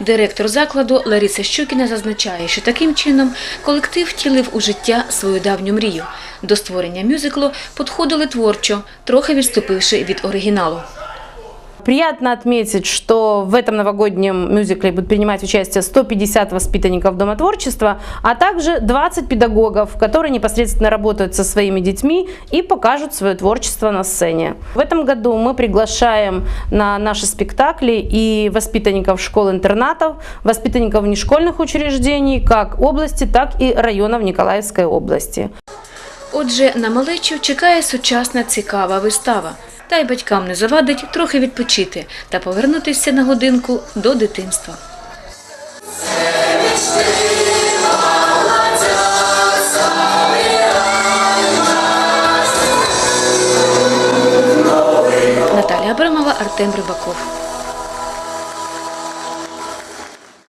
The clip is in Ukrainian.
Директор закладу Лариса Щукіна зазначає, що таким чином колектив втілив у життя свою давню мрію. До створення мюзиклу підходили творчо, трохи відступивши від оригіналу. Приятно отметить, что в этом новогоднем мюзикле будут принимать участие 150 воспитанников Дома творчества, а также 20 педагогов, которые непосредственно работают со своими детьми и покажут свое творчество на сцене. В этом году мы приглашаем на наши спектакли и воспитанников школ-интернатов, воспитанников внешкольных учреждений как области, так и районов Николаевской области. Отже, на малечу чекає сучасна цікава вистава. Та й батькам не завадить трохи відпочити та повернутися на годинку до дитинства. Наталія Абрамова, Артем Рибаков.